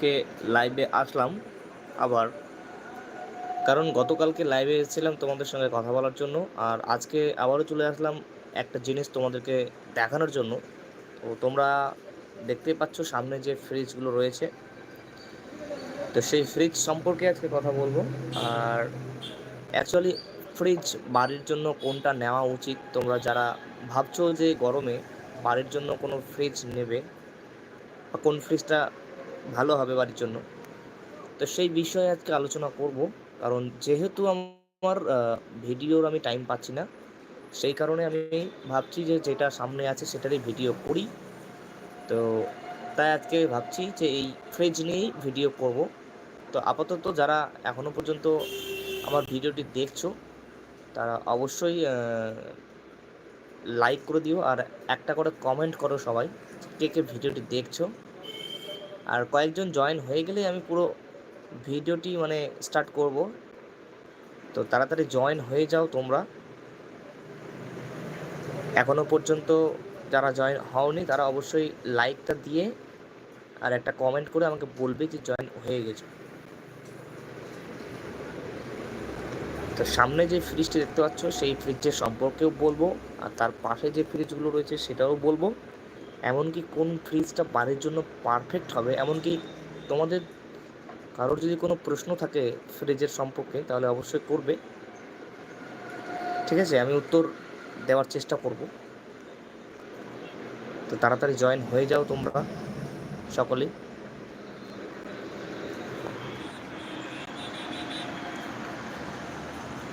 কে লাইভে আসলাম আবার। কারণ গতকালকে লাইভে এসেছিলাম তোমাদের সঙ্গে কথা বলার জন্য, আর আজকে আবারও চলে আসলাম একটা জিনিস তোমাদেরকে দেখানোর জন্য। তো তোমরা দেখতে পাচ্ছ সামনে যে ফ্রিজগুলো রয়েছে। তো সেই ফ্রিজ সম্পর্কে আজকে কথা বলব। আর অ্যাকচুয়ালি ফ্রিজ বাড়ির জন্য কোনটা নেওয়া উচিত? তোমরা যারা ভাবছ যে গরমে বাড়ির জন্য কোনো ফ্রিজ নেবে, বা কোন ফ্রিজটা ভালো হবে বাড়ির জন্য। তো সেই বিষয়ে আজকে আলোচনা করব। কারণ যেহেতু আমার ভিডিওর আমি টাইম পাচ্ছি না, সেই কারণে আমি ভাবছি যে যেটা সামনে আছে সেটারই ভিডিও করি। তো তাই আজকে ভাবছি যে এই ফ্রিজ নিয়েই ভিডিও করব। তো আপাতত যারা এখনও পর্যন্ত আমার ভিডিওটি দেখছ, তারা অবশ্যই লাইক করে দিও। আর একটা করে কমেন্ট করো সবাই, কে কে ভিডিওটি দেখছ। আর কয়েকজন জয়েন হয়ে গেলেই আমি পুরো ভিডিওটি মানে স্টার্ট করব। তো তাড়াতাড়ি জয়েন হয়ে যাও তোমরা। এখনও পর্যন্ত যারা জয়েন হওনি, তারা অবশ্যই লাইকটা দিয়ে আর একটা কমেন্ট করে আমাকে বলবে যে জয়েন হয়ে গেছো। তো সামনে যে ফ্রিজটি দেখতে পাচ্ছ, সেই ফ্রিজের সম্পর্কেও বলব আর তার পাশে যে ফ্রিজগুলো রয়েছে, সেটাও বলব। এমনকি কোন ফ্রিজটা বাড়ির জন্য পারফেক্ট হবে, এমনকি তোমাদের কারোর যদি কোনো প্রশ্ন থাকে ফ্রিজের সম্পর্কে, তাহলে অবশ্যই করবে। ঠিক আছে? আমি উত্তর দেওয়ার চেষ্টা করব। তো তাড়াতাড়ি জয়েন হয়ে যাও তোমরা সকলেই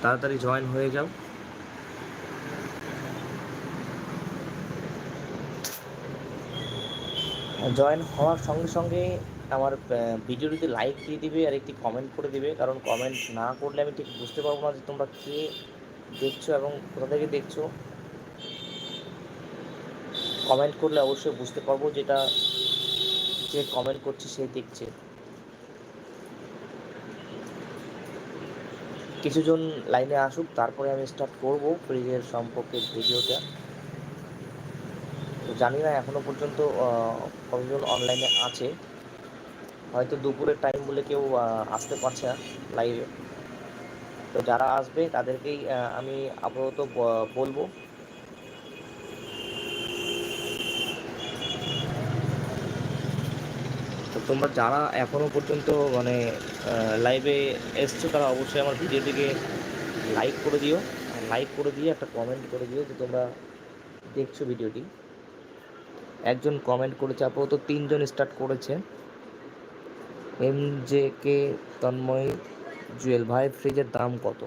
তাড়াতাড়ি জয়েন হয়ে যাও। জয়েন হওয়ার সঙ্গে সঙ্গে আমার ভিডিওটিতে লাইক দিয়ে দিবে আর একটি কমেন্ট করে দিবে। কারণ কমেন্ট না করলে আমি ঠিক বুঝতে পারব না যে তোমরা কে দেখছ এবং কোথা থেকে দেখছ। কমেন্ট করলে অবশ্যই বুঝতে পারব যেটা যে কমেন্ট করছে, সে দেখছে। কিছুজন লাইনে আসুক, তারপরে আমি স্টার্ট করব। ফ্রিজের সম্পর্কে ভিডিওটা জানি না, এখনও পর্যন্ত কতজন অনলাইনে আছে। হয়তো দুপুরের টাইম বলে কেউ আসতে পারছে না লাইভে তো যারা আসবে, তাদেরকেই আমি আপাতত বলব। তো তোমরা যারা এখনও পর্যন্ত মানে লাইভে এসছো, তারা অবশ্যই আমার ভিডিওটিকে লাইক করে দিও। লাইক করে দিয়ে, একটা কমেন্ট করে দিও যে তোমরা দেখছ ভিডিওটি একজন কমেন্ট করেছে আপাতত তিনজন স্টার্ট করেছে। M J K Tanmoy Jewel ভাই ফ্রিজের দাম কত?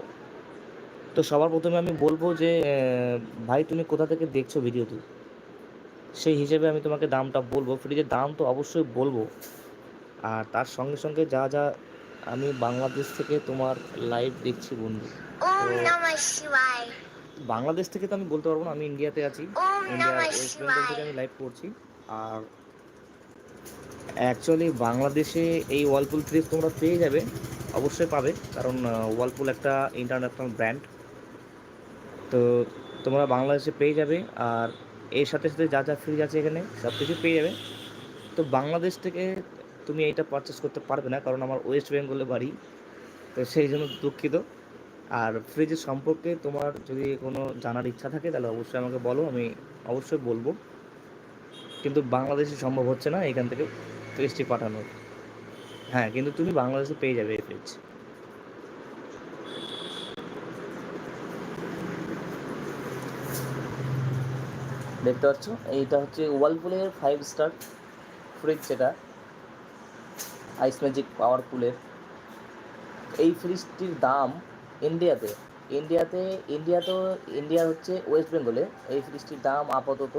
তো সবার প্রথমে আমি বলব যে ভাই তুমি কোথা থেকে দেখছ ভিডিওটি সেই হিসেবে আমি তোমাকে দামটা বলব। ফ্রিজের দাম তো অবশ্যই বলব। আর তার সঙ্গে সঙ্গে যা যা আমি বাংলাদেশ থেকে তোমার লাইভ দেখছি বন্ধু। বাংলাদেশ থেকে তো আমি বলতে পারব না আমি ইন্ডিয়াতে আছি। ইন্ডিয়া ওয়েস্ট বেঙ্গল থেকে আমি লাইভ করছি। আর অ্যাকচুয়ালি বাংলাদেশে এই ওয়ালপুল ফ্রিজ তোমরা পেয়ে যাবে অবশ্যই পাবে। কারণ ওয়ালপুল একটা ইন্টারন্যাশনাল ব্র্যান্ড তো তোমরা বাংলাদেশে পেয়ে যাবে আর এর সাথে সাথে যা যা ফ্রিজ আছে এখানে সব কিছু পেয়ে যাবে। তো বাংলাদেশ থেকে তুমি এইটা পারচেস করতে পারবে না কারণ আমার ওয়েস্ট বেঙ্গলে বাড়ি। তো সেই জন্য দুঃখিত। আর ফ্রিজের সম্পর্কে তোমার যদি কোনো জানার ইচ্ছা থাকে, তাহলে অবশ্যই আমাকে বলো, আমি অবশ্যই বলব। কিন্তু বাংলাদেশে সম্ভব হচ্ছে না এখান থেকে ফ্রিজটি পাঠানোর। হ্যাঁ কিন্তু তুমি বাংলাদেশে পেয়ে যাবে এই ফ্রিজ দেখতে পাচ্ছ? এইটা হচ্ছে ওয়ালপুলের ফাইভ স্টার ফ্রিজ যেটা আইস ম্যাজিক পাওয়ার কুলের এই ফ্রিজটির দাম ইন্ডিয়াতে ইন্ডিয়াতে, ইন্ডিয়া তো, ইন্ডিয়া হচ্ছে ওয়েস্ট বেঙ্গলে এই ফ্রিজটির দাম আপাতত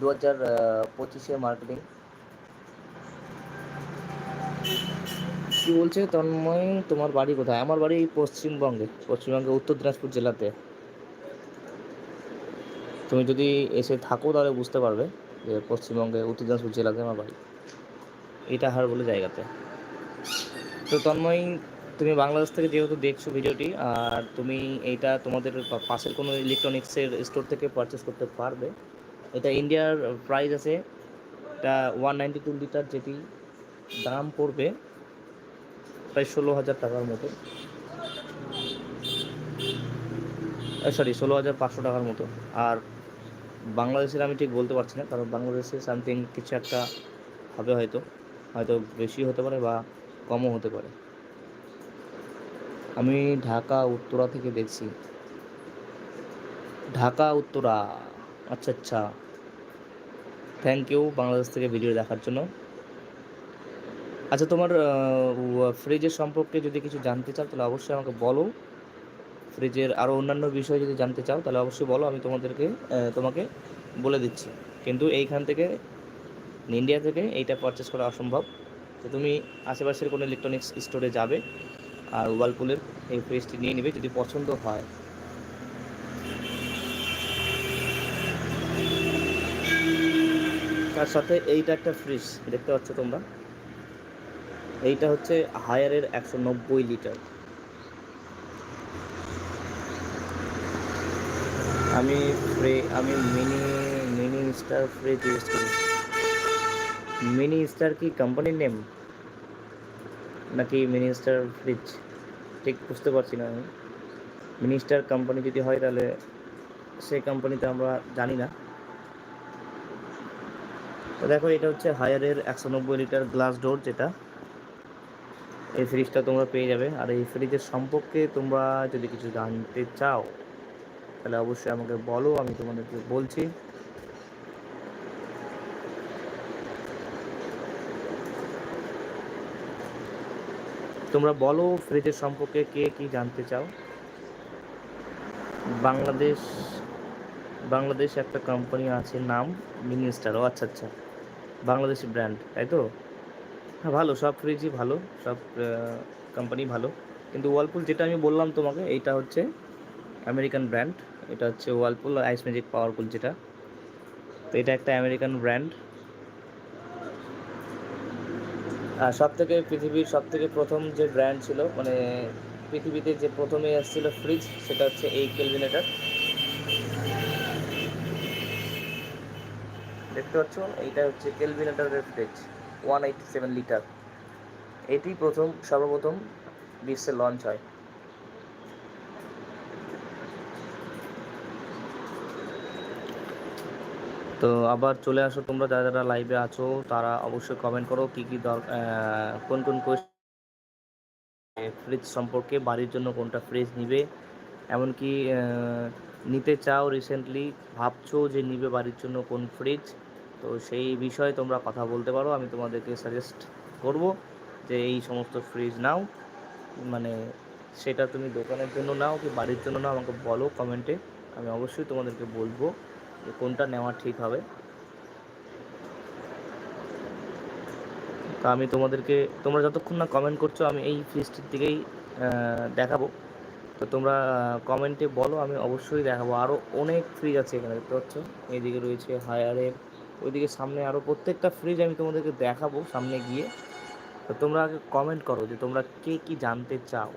দু হাজার পঁচিশে মার্কেটিং কি বলছে তন্ময়? তোমার বাড়ি কোথায়? আমার বাড়ি পশ্চিমবঙ্গে পশ্চিমবঙ্গে উত্তর দিনাজপুর জেলাতে। তুমি যদি এসে থাকো তাহলে বুঝতে পারবে যে পশ্চিমবঙ্গে, উত্তর দিনাজপুর জেলাতে আমার বাড়ি। এটা হার বলে জায়গাতে। তো তন্ময় তুমি বাংলাদেশ থেকে যেহেতু দেখছ ভিডিওটি, আর তুমি এইটা তোমাদের পাশের কোনো ইলেকট্রনিক্সের স্টোর থেকে পারচেস করতে পারবে। এটা ইন্ডিয়ার প্রাইস আছে, এটা ওয়ান নাইনটি টু লিটার যেটি দাম পড়বে প্রায় ষোলো হাজার টাকার মতো। সরি ষোলো হাজার পাঁচশো টাকার মতো। আর বাংলাদেশের আমি ঠিক বলতে পারছি না, কারণ বাংলাদেশে সামথিং কিছু একটা হবে হয়তো হয়তো বেশি হতে পারে বা কমও হতে পারে। আমি ঢাকা, উত্তরা থেকে দেখছি। ঢাকা, উত্তরা। আচ্ছা আচ্ছা। থ্যাংক ইউ বাংলাদেশ থেকে ভিডিও দেখার জন্য। আচ্ছা তোমার ফ্রিজের সম্পর্কে যদি কিছু জানতে চাও, তাহলে অবশ্যই আমাকে বলো। ফ্রিজের আরও অন্যান্য বিষয় যদি জানতে চাও, তাহলে অবশ্যই বলো, আমি তোমাদেরকে তোমাকে বলে দিচ্ছি। কিন্তু এইখান থেকে ইন্ডিয়া থেকে এইটা পারচেস করা অসম্ভব। তো তুমি আশেপাশের কোনো ইলেকট্রনিক্স স্টোরে যাবে আর ওয়ালপুলের এই ফ্রিজটি নিয়ে নেবে যদি পছন্দ হয়। তার সাথে এইটা একটা ফ্রিজ, দেখতে পাচ্ছ তোমরা? এইটা হচ্ছে হায়ারের একশো নব্বই লিটার। আমি ফ্রি, আমি mini mini star fridge use করি। মিনি স্টার কি কোম্পানির নেম নাকি মিনিস্টার ফ্রিজ ঠিক বুঝতে পারছি না আমি। মিনিস্টার কোম্পানি যদি হয় তাহলে সেই কোম্পানিতে আমরা জানি না। তো দেখো, এটা হচ্ছে হায়ারের একশো নব্বই লিটার গ্লাস ডোর যেটা। এই ফ্রিজটা তোমরা পেয়ে যাবে। আর এই ফ্রিজের সম্পর্কে তোমরা যদি কিছু জানতে চাও, তাহলে অবশ্যই আমাকে বলো, আমি তোমাদেরকে বলছি। তোমরা বলো ফ্রিজের সম্পর্কে কে কি জানতে চাও? বাংলাদেশ বাংলাদেশ একটা কোম্পানি আছে নাম মিনিস্টার ও আচ্ছা আচ্ছা। বাংলাদেশি ব্র্যান্ড তাই তো? হ্যাঁ ভালো, সব ফ্রিজই ভালো, সব কোম্পানি ভালো। কিন্তু ওয়ালপুল যেটা আমি বললাম তোমাকে, এইটা হচ্ছে আমেরিকান ব্র্যান্ড এটা হচ্ছে ওয়ালপুল আইস ম্যাজিক পাওয়ারফুল যেটা। তো এটা একটা আমেরিকান ব্র্যান্ড আর সব থেকে পৃথিবীর সব থেকে প্রথম যে ব্র্যান্ড ছিল মানে পৃথিবীতে যে প্রথমে এসেছিল ফ্রিজ সেটা হচ্ছে এই ক্যালকুলেটার দেখতে পাচ্ছ, এইটা হচ্ছে ক্যালকুলেটারের fridge one eighty seven litre এটি প্রথম, সর্বপ্রথম বিশ্বে লঞ্চ হয়। তো আবার চলে আসো তোমরা, যারা যারা লাইভে আছো, তারা অবশ্যই কমেন্ট করো কি কি কোন কোন ফ্রিজ সম্পর্কে, বাড়ির জন্য কোনটা ফ্রিজ নিবে। এমনকি নিতে চাও রিসেন্টলি ভাবছ যে নিবে বাড়ির জন্য কোন ফ্রিজ তো সেই বিষয়ে তোমরা কথা বলতে পারো। আমি তোমাদেরকে সাজেস্ট করব যে এই সমস্ত ফ্রিজ নাও। মানে সেটা তুমি দোকানের জন্য নাও, কি বাড়ির জন্য নাও, আমাকে বলো কমেন্টে আমি অবশ্যই তোমাদেরকে বলব। যে কোনটা নেওয়া ঠিক হবে। তা আমি তোমাদেরকে, তোমরা যতক্ষণ না কমেন্ট করছ, আমি এই ফ্রিজটির দিকেই দেখাবো। তো তোমরা কমেন্টে বলো, আমি অবশ্যই দেখাবো। আরও অনেক ফ্রিজ আছে এখানে, দেখতে পাচ্ছ? এইদিকে রয়েছে হায়ারের ওইদিকে সামনে আরও প্রত্যেকটা ফ্রিজ আমি তোমাদেরকে দেখাবো, সামনে গিয়ে। তো তোমরা আগে কমেন্ট করো যে তোমরা কে কি জানতে চাও।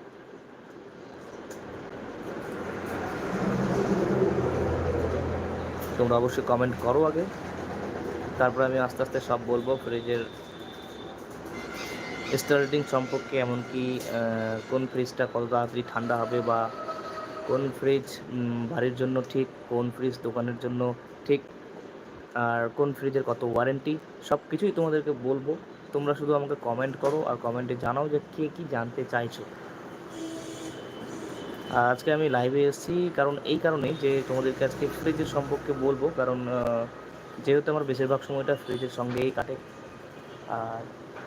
তোমরা অবশ্যই কমেন্ট করো আগে। তারপর আমি আস্তে আস্তে সব বলব ফ্রিজের স্টার্টিং সম্পর্কে এমনকি কোন ফ্রিজটা কত তাড়াতাড়ি ঠান্ডা হবে বা কোন ফ্রিজ বাড়ির জন্য ঠিক, কোন ফ্রিজ দোকানের জন্য ঠিক, আর কোন ফ্রিজের কত ওয়ারেন্টি সব কিছুই তোমাদেরকে বলব। তোমরা শুধু আমাকে কমেন্ট করো আর কমেন্টে জানাও যে কে কী জানতে চাইছো। আজকে আমি লাইভে এসেছি। কারণ এই কারণেই যে তোমাদেরকে আজকে ফ্রিজের সম্পর্কে বলব। কারণ যেহেতু আমার বেশিরভাগ সময়টা ফ্রিজের সঙ্গেই কাটে। আর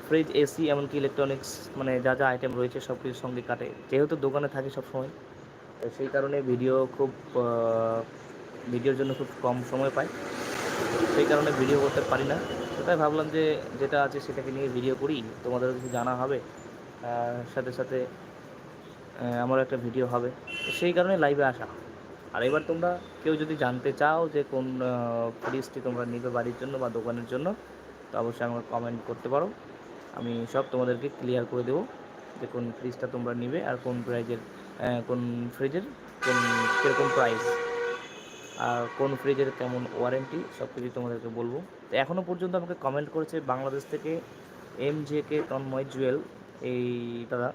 ফ্রিজ এসি এমনকি ইলেকট্রনিক্স মানে যা যা আইটেম রয়েছে সব কিছুর সঙ্গে কাটে। যেহেতু দোকানে থাকি সব সময় তো সেই কারণে ভিডিও খুব ভিডিওর জন্য খুব কম সময় পাই। সেই কারণে ভিডিও করতে পারি না। তাই ভাবলাম যে যেটা আছে সেটাকে নিয়ে ভিডিও করি। তোমাদের কিছু জানা হবে। সাথে সাথে আমারও একটা ভিডিও হবে। সেই কারণে লাইভে আসা। আর এবার তোমরা কেউ যদি জানতে চাও যে কোন ফ্রিজটি তোমরা নিবে বাড়ির জন্য বা দোকানের জন্য, তো অবশ্যই আমাকে কমেন্ট করতে পারো। আমি সব তোমাদেরকে ক্লিয়ার করে দেবো যে কোন ফ্রিজটা তোমরা নিবে আর কোন প্রাইজের কোন ফ্রিজের কোন কীরকম প্রাইস আর কোন ফ্রিজের কেমন ওয়ারেন্টি সব কিছু তোমাদেরকে বলব। তো এখনও পর্যন্ত আমাকে কমেন্ট করেছে বাংলাদেশ থেকে M J K Tanmoy Jewel এই দাদা।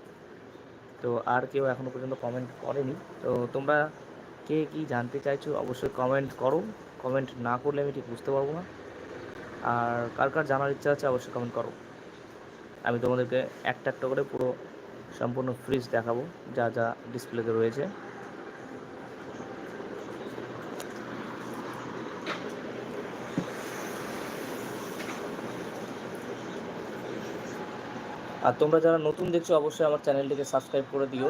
তো আর কেউ এখনও পর্যন্ত কমেন্ট করেনি। তো তোমরা কে কি জানতে চাইছো অবশ্যই কমেন্ট করো। কমেন্ট না করলে আমি ঠিক বুঝতে পারব না। আর কার কার জানার ইচ্ছা আছে অবশ্যই কমেন্ট করো। আমি তোমাদেরকে একটা একটা করে পুরো সম্পূর্ণ ফ্রিজ দেখাবো, যা যা ডিসপ্লেতে রয়েছে। আর তোমরা যারা নতুন দেখছ, অবশ্যই আমার চ্যানেলটিকে সাবস্ক্রাইব করে দিও।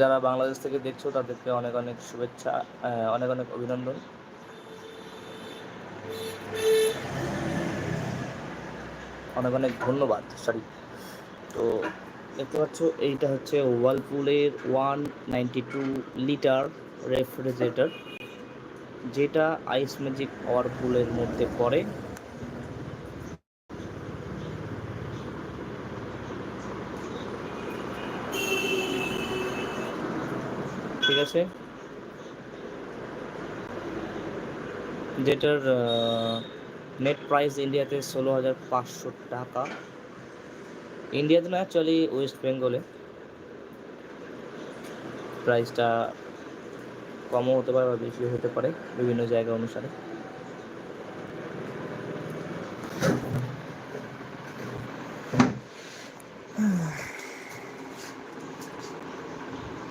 যারা বাংলাদেশ থেকে দেখছ, তাদেরকে অনেক অনেক শুভেচ্ছা অনেক অনেক অভিনন্দন। অনেক অনেক ধন্যবাদ সরি তো দেখতে পাচ্ছ, এইটা হচ্ছে ওয়ালপুলের one ninety two litre refrigerator যেটা আইস ম্যাজিক ওয়ারপুলের মধ্যে পড়ে। ঠিক আছে? যেটার নেট প্রাইস ইন্ডিয়াতে ষোলো হাজার পাঁচশো টাকা। ইন্ডিয়াতে না অ্যাকচুয়ালি ওয়েস্ট বেঙ্গলে প্রাইসটা কমও হতে পারে বা বেশিও হতে পারে বিভিন্ন জায়গা অনুসারে।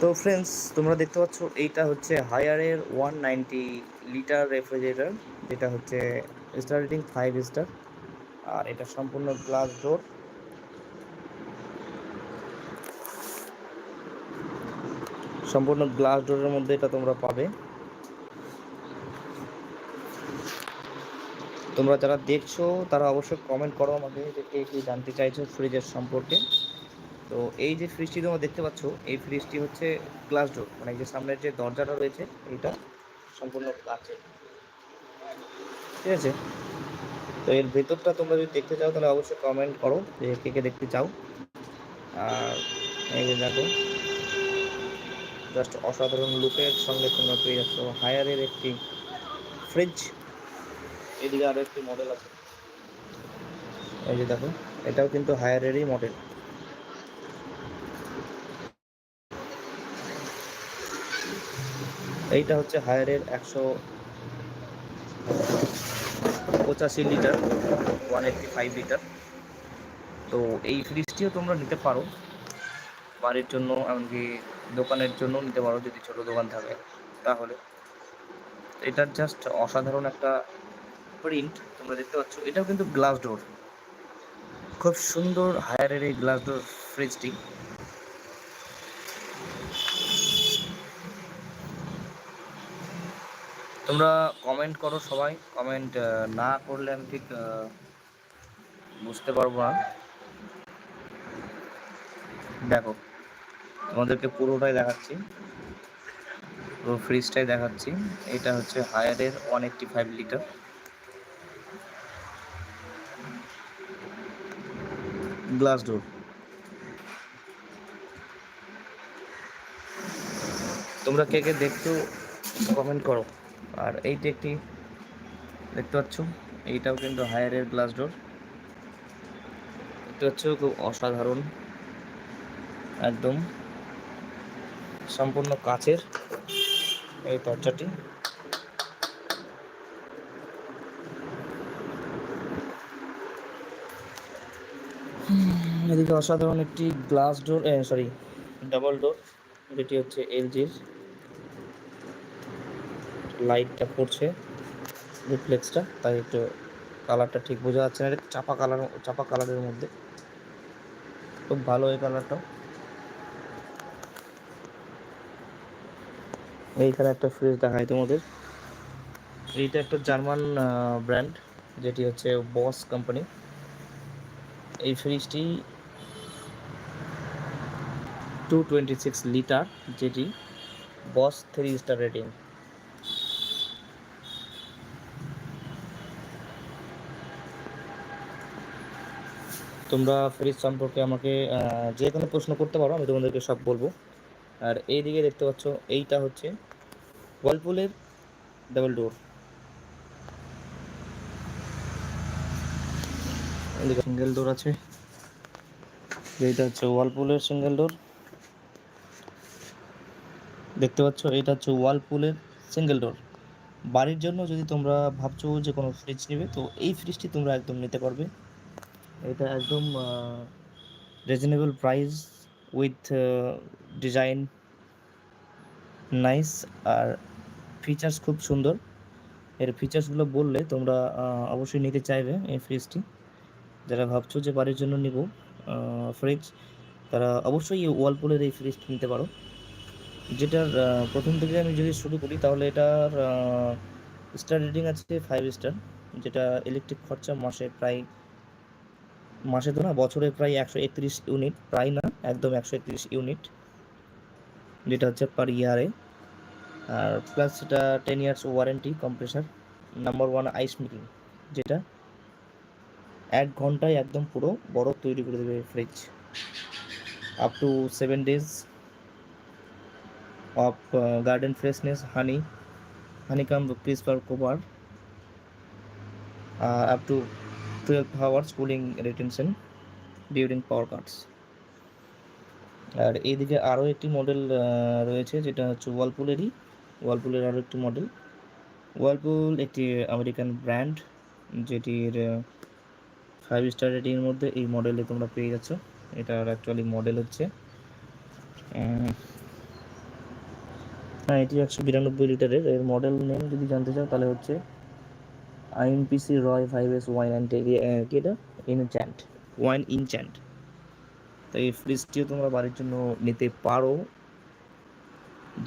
তো ফ্রেন্ডস তোমরা দেখতে পাচ্ছ, এইটা হচ্ছে হায়ারের ওয়ান নাইনটি লিটার রেফ্রিজারেটর যেটা হচ্ছে স্টার রেটিং ফাইভ স্টার আর এটা সম্পূর্ণ গ্লাস ডোর সম্পূর্ণ গ্লাস ডোরের মধ্যে এটা তোমরা পাবে। তোমরা যারা দেখছ, তারা অবশ্যই কমেন্ট করো আমাকে যে কে কী জানতে চাইছো ফ্রিজের সম্পর্কে। তো এই যে ফ্রিজটি তোমরা দেখতে পাচ্ছ, এই ফ্রিজটি হচ্ছে গ্লাস ডোর মানে যে সামনের যে দরজাটা রয়েছে, এইটা সম্পূর্ণ কাচের। ঠিক আছে? তো এর ভেতরটা তোমরা যদি দেখতে চাও, তাহলে অবশ্যই কমেন্ট করো যে কে কে দেখতে চাও। আর এই যে দেখো জাস্ট অসাধারণ লুকের সঙ্গে তোমরা পেয়ে যাচ্ছ। হায়ারের একটি ফ্রিজ এদিকে আরও একটি মডেল আছে। এই যে দেখো, এটাও কিন্তু হায়ারেরই মডেল এইটা হচ্ছে হায়ারের একশো পঁচাশি litre one eighty five litre. তো এই ফ্রিজটিও তোমরা নিতে পারো। বাড়ির জন্য, এমনকি দোকানের জন্য নিতে পারো যদি ছোট দোকান থাকে তাহলে। এটার জাস্ট অসাধারণ একটা প্রিন্ট তোমরা দেখতে পাচ্ছ। এটাও কিন্তু গ্লাস ডোর খুব সুন্দর হায়ারের এই গ্লাস ডোর ফ্রিজটি তোমরা কমেন্ট করো সবাই। কমেন্ট না করলে আমি ঠিক বুঝতে পারব না। দেখো তোমাদেরকে পুরোটাই দেখাচ্ছি। পুরো ফ্রিজটাই দেখাচ্ছি। এটা হচ্ছে হায়ারের one eighty five litre glass door তোমরা কে কে দেখছ কমেন্ট করো। আর এইটা একটি দেখতে পাচ্ছ। এইটাও কিন্তু হায়ারের গ্লাস ডোর দেখতে পাচ্ছ, খুব অসাধারণ। একদম সম্পূর্ণ কাচের এই দরজাটি। এদিকে অসাধারণ একটি glass door sorry double door যেটি হচ্ছে এলজির লাইটটা পড়ছে রিফ্লেক্সটা তাই একটু কালারটা ঠিক বোঝা যাচ্ছে না, চাপা কালার চাপা কালারের মধ্যে। খুব ভালো এই কালারটাও এইখানে একটা ফ্রিজ দেখায় তোমাদের। এইটা একটা জার্মান ব্র্যান্ড যেটি হচ্ছে বস কোম্পানি এই ফ্রিজটি টু টোয়েন্টি সিক্স লিটার যেটি বস থ্রি স্টার রেটিং তোমরা ফ্রিজ সম্পর্কে আমাকে যে কোনো প্রশ্ন করতে পারো, আমি তোমাদেরকে সব বলব। আর এই দিকে দেখতে পাচ্ছ, এইটা হচ্ছে ওয়ালপুলের ডাবল ডোর সিঙ্গেল ডোর আছে। এইটা হচ্ছে ওয়ালপুলের সিঙ্গেল ডোর দেখতে পাচ্ছ এটা হচ্ছে ওয়ালপুলের সিঙ্গেল ডোর বাড়ির জন্য যদি তোমরা ভাবছ যে কোনো ফ্রিজ নেবে, তো এই ফ্রিজটি তোমরা একদম নিতে পারবে। এটা একদম reasonable price with design nice R features খুব সুন্দর। এর ফিচার্সগুলো বললে তোমরা অবশ্যই নিতে চাইবে এই ফ্রিজটি যারা ভাবছ যে বাড়ির জন্য নিব ফ্রিজ তারা অবশ্যই এই ওয়ালপুলের এই ফ্রিজটি নিতে পারো। যেটার প্রথম থেকে আমি যদি শুরু করি, তাহলে এটার স্টার রেটিং আছে ফাইভ স্টার যেটা ইলেকট্রিক খরচা মাসে প্রায় মাসে তো না বছরে প্রায় একশো একত্রিশ ইউনিট প্রায় না একদম একশো একত্রিশ ইউনিট যেটা হচ্ছে পার ইয়ারে আর প্লাস সেটা ten years warranty compressor number one ice making যেটা এক ঘন্টায় একদম পুরো বরফ তৈরি করে দেবে fridge up to seven days of uh, garden freshness honey honeycomb crisper up uh, 12 hours cooling retention during power cuts. আর এইদিকে আরও একটি মডেল রয়েছে যেটা হচ্ছে ওয়ালপুলেরই ওয়ালপুলের আরও একটি মডেল ওয়ালপুল একটি আমেরিকান ব্র্যান্ড যেটির ফাইভ স্টার রেটিংয়ের মধ্যে এই মডেলে তোমরা পেয়ে যাচ্ছ। এটার অ্যাকচুয়ালি মডেল হচ্ছে হ্যাঁ এটি একশো বিরানব্বই লিটারের। এর মডেল নেম যদি জানতে চাও তাহলে হচ্ছে আইএমপিসি রয় ফাইভ এস ওয়াইন অ্যান্ড কি এটা? ইনচ্যান্ট। Wine enchant. তো এই ফ্রিজটিও তোমরা বাড়ির জন্য নিতে পারো,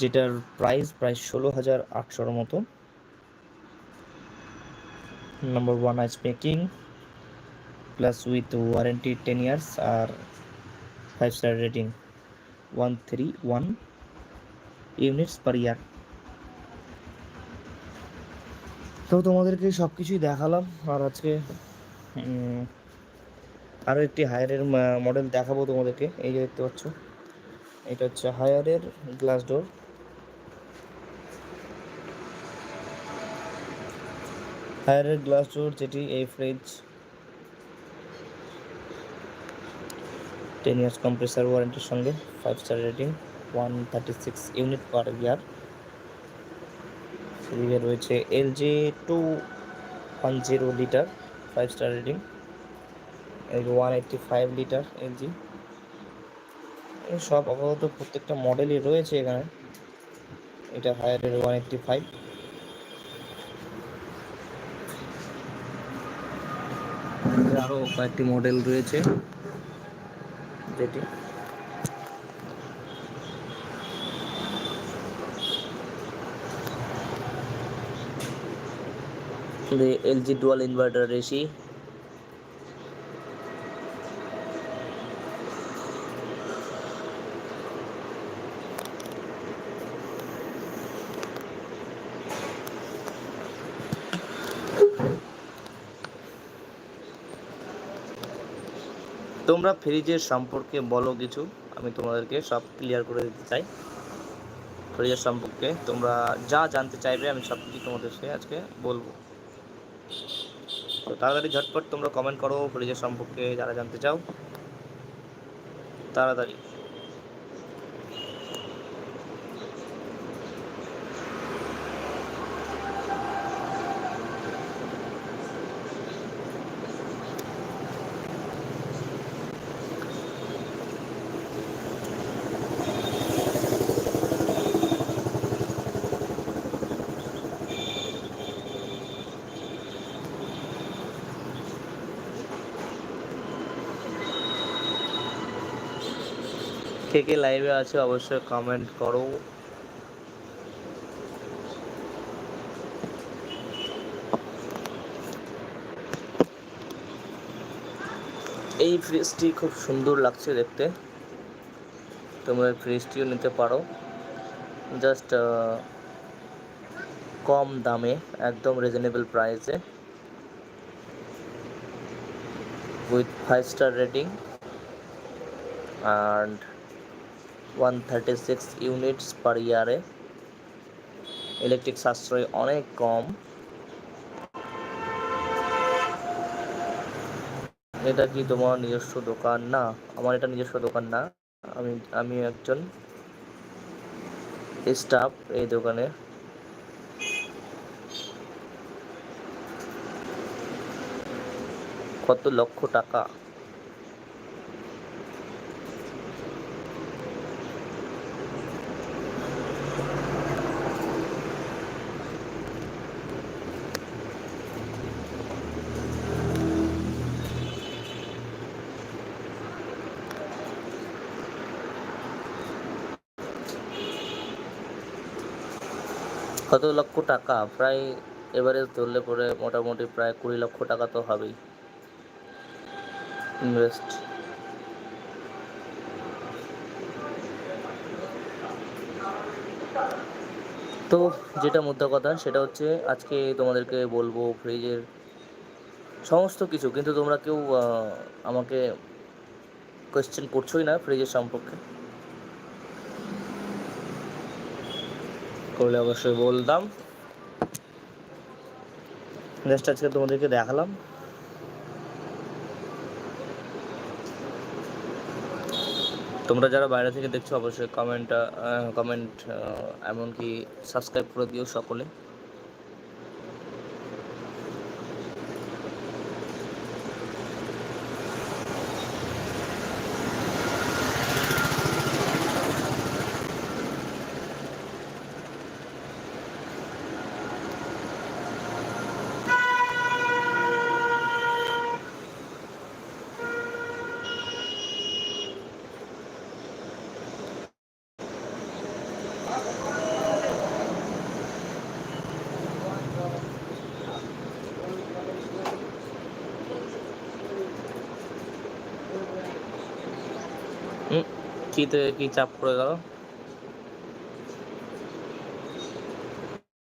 যেটার প্রাইস প্রায় ষোলো হাজার আটশোর মতো। Number one ice making plus with warranty ten years R five star rating one three one units per year তো তোমাদেরকে সব কিছুই দেখালাম, আর আজকে আরও একটি হায়ারের মডেল দেখাবো তোমাদেরকে। এই যে দেখতে পাচ্ছ, এটা হচ্ছে হায়ারের গ্লাস ডোর হায়ারের গ্লাস ডোর যেটি এই ফ্রিজ টেন ইয়ার্স কম্প্রেসার ওয়ারেন্টির সঙ্গে five star rating one thirty six unit per year এদিকে রয়েছে LG two one zero litre five star rating এই one eighty five litre LG. সব আপাতত প্রত্যেকটা মডেলই রয়েছে এখানে। এটা হায়ারের ওয়ান এইটটি ফাইভ আরও কয়েকটি মডেল রয়েছে। যেটি the LG dual inverter AC তোমরা ফ্রিজের সম্পর্কে বলো কিছু, আমি তোমাদেরকে সব ক্লিয়ার করে দিতে চাই। ফ্রিজের সম্পর্কে তোমরা যা জানতে চাইবে, আমি সব কিছু তোমাদেরকে আজকে বলব। তো তাড়াতাড়ি ঝটপট তোমরা কমেন্ট করো ফ্রিজের সম্পর্কে যারা জানতে চাও তাড়াতাড়ি। কে লাইভে আছে অবশ্যই কমেন্ট করো। এই ফ্রিজটি খুব সুন্দর লাগছে দেখতে। তোমরা ফ্রিজটিও নিতে পারো। জাস্ট কম দামে, একদম রিজনেবল প্রাইসে with five star rating and 136 units per ইয়ারে ইলেকট্রিক সাশ্রয় অনেক কম। এটা কি তোমার নিজস্ব দোকান? না, আমার এটা নিজস্ব দোকান না। আমি আমি একজন স্টাফ এই দোকানে। কত লক্ষ টাকা? কত লক্ষ টাকা? প্রায় এভারেজ ধরলে পরে মোটামুটি প্রায় কুড়ি লক্ষ টাকা তো হবেই। ইনভেস্ট। তো যেটা মুদ্রা কথা, সেটা হচ্ছে আজকে তোমাদেরকে বলব ফ্রিজের সমস্ত কিছু। কিন্তু তোমরা কেউ আমাকে কোয়েশ্চেন করছোই না ফ্রিজের সম্পর্কে। করলে অবশ্যই বলতাম। জাস্ট আজকে তোমাদেরকে দেখালাম। তোমরা যারা বাইরে থেকে দেখছ, অবশ্যই কমেন্ট কমেন্ট এমনকি সাবস্ক্রাইব করে দিও সকলে হুম, কি তে- কি চাপ পড়ে গেল?